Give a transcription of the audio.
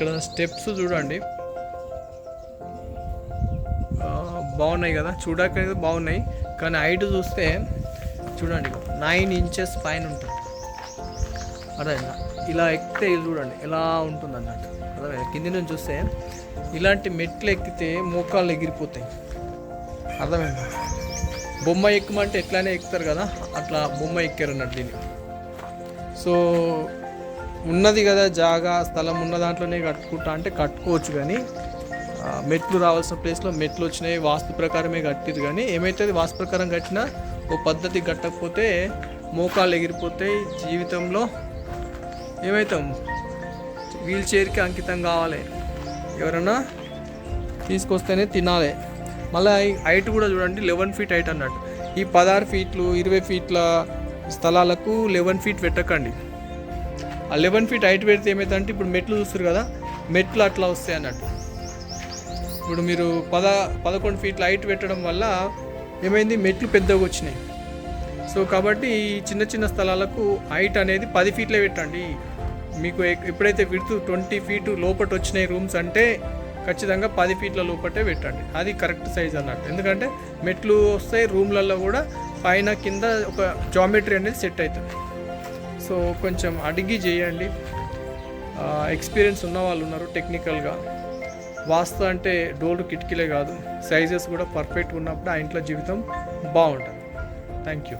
ఇక్కడ స్టెప్స్ చూడండి. బాగున్నాయి కదా. చూడక బాగున్నాయి. కానీ హైట్ చూస్తే చూడండి నైన్ ఇంచెస్ పైన ఉంటుంది. అర్థమైందా? ఇలా ఎక్కితే ఇది చూడండి ఎలా ఉంటుంది అన్నట్టు అర్థమైందా? కింది నుంచి చూస్తే ఇలాంటి మెట్లు ఎక్కితే మోకాళ్ళు ఎగిరిపోతాయి. అర్థమైందా? బొమ్మ ఎక్కమంటే ఎట్లానే ఎక్కుతారు కదా. అట్లా బొమ్మ ఎక్కారు అన్నట్టు దీన్ని. సో ఉన్నది కదా జాగా స్థలం ఉన్న దాంట్లోనే కట్టుకుంటా అంటే కట్టుకోవచ్చు కానీ మెట్లు రావాల్సిన ప్లేస్లో మెట్లు వచ్చినాయి వాస్తు ప్రకారమే కట్టిరు కానీ ఏమైతుంది వాస్తు ప్రకారం కట్టినా ఓ పద్ధతి కట్టకపోతే మోకాలు ఎగిరిపోతాయి జీవితంలో ఏమవుతాం వీల్ చైర్కి అంకితం కావాలి. ఎవరైనా తీసుకొస్తేనే తినాలి. మళ్ళీ హైట్ కూడా చూడండి లెవెన్ ఫీట్ హైట్ అన్నట్టు. ఈ పదహారు ఫీట్లు ఇరవై ఫీట్ల స్థలాలకు లెవెన్ ఫీట్ పెట్టకండి. ఆ లెవెన్ ఫీట్ హైట్ పెడితే ఏమైందంటే ఇప్పుడు మెట్లు చూస్తారు కదా మెట్లు అట్లా వస్తాయి అన్నట్టు. ఇప్పుడు మీరు పద పదకొండు ఫీట్ల హైట్ పెట్టడం వల్ల ఏమైంది? మెట్లు పెద్దగా వచ్చినాయి. సో కాబట్టి ఈ చిన్న చిన్న స్థలాలకు హైట్ అనేది పది ఫీట్లే పెట్టండి. మీకు ఎప్పుడైతే విడుతు ట్వంటీ ఫీట్ లోపట వచ్చినాయి రూమ్స్ అంటే ఖచ్చితంగా పది ఫీట్ల లోపటే పెట్టండి. అది కరెక్ట్ సైజ్ అన్నట్టు. ఎందుకంటే మెట్లు వస్తాయి రూమ్లలో కూడా పైన కింద ఒక జామెట్రీ అనేది సెట్ అవుతుంది. సో కొంచెం అడిగి చేయండి. ఎక్స్పీరియన్స్ ఉన్న వాళ్ళు ఉన్నారు టెక్నికల్గా వాస్తు అంటే డోర్లు కిటికీలే కాదు సైజెస్ కూడా పర్ఫెక్ట్ ఉన్నప్పుడు ఆ ఇంట్లో జీవితం బాగుంటుంది. Thank you